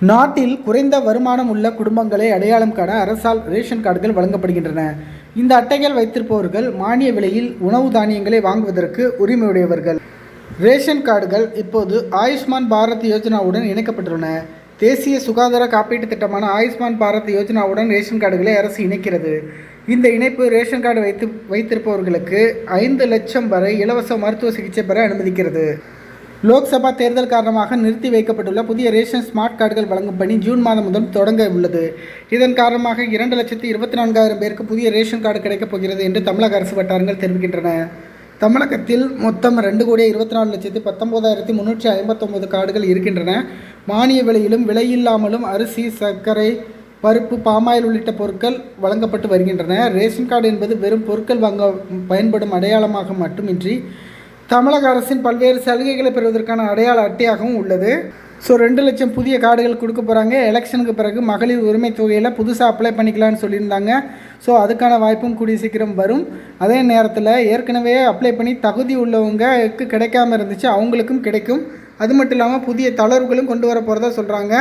நாட்டில் குறைந்த வருமானம் உள்ள குடும்பங்களை அடையாளம் காண அரசால் ரேஷன் கார்டுகள் வழங்கப்படுகின்றன. இந்த அட்டைகள் வைத்திருப்பவர்கள் மானிய விலையில் உணவு தானியங்களை வாங்குவதற்கு உரிமையுடையவர்கள். ரேஷன் கார்டுகள் இப்போது ஆயுஷ்மான் பாரத் யோஜனாவுடன் இணைக்கப்பட்டுள்ளன. தேசிய சுகாதார காப்பீட்டுத் திட்டமான ஆயுஷ்மான் பாரத் யோஜனாவுடன் ரேஷன் கார்டுகளை அரசு இணைக்கிறது. இந்த இணைப்பு ரேஷன் கார்டு வைத்து வைத்திருப்பவர்களுக்கு ஐந்து லட்சம் வரை இலவச மருத்துவ சிகிச்சை பெற அனுமதிக்கிறது. லோக்சபா தேர்தல் காரணமாக நிறுத்தி வைக்கப்பட்டுள்ள புதிய ரேஷன் ஸ்மார்ட் கார்டுகள் வழங்கும் பணி ஜூன் மாதம் முதல் தொடங்க உள்ளது. இதன் காரணமாக இரண்டு லட்சத்தி இருபத்தி நான்காயிரம் பேருக்கு புதிய ரேஷன் கார்டு கிடைக்கப் போகிறது என்று தமிழக அரசு வட்டாரங்கள் தெரிவிக்கின்றன. தமிழகத்தில் மொத்தம் ரெண்டு கோடியே இருபத்தி நாலு லட்சத்தி பத்தொம்போதாயிரத்தி முந்நூற்றி ஐம்பத்தொம்போது கார்டுகள் இருக்கின்றன. மானிய விலையிலும் விலையில்லாமலும் அரிசி சர்க்கரை பருப்பு பாமாயில் உள்ளிட்ட பொருட்கள் வழங்கப்பட்டு வருகின்றன. ரேஷன் கார்டு என்பது வெறும் பொருட்கள் வாங்க பயன்படும் அடையாளமாக மட்டுமின்றி தமிழக அரசின் பல்வேறு சலுகைகளை பெறுவதற்கான அடையாள அட்டையாகவும் உள்ளது. ஸோ ரெண்டு லட்சம் புதிய கார்டுகள் கொடுக்க போகிறாங்க எலெக்ஷனுக்கு பிறகு மகளிர் உரிமை தொகையில் புதுசாக அப்ளை பண்ணிக்கலாம்னு சொல்லியிருந்தாங்க. ஸோ அதுக்கான வாய்ப்பும் கூடிய சீக்கிரம் வரும். அதே நேரத்தில் ஏற்கனவே அப்ளை பண்ணி தகுதி உள்ளவங்களுக்கு கிடைக்காம இருந்துச்சு அவங்களுக்கும் கிடைக்கும். அது மட்டும் இல்லாமல் புதிய தளர்வுகளும் கொண்டு வர போகிறதா சொல்கிறாங்க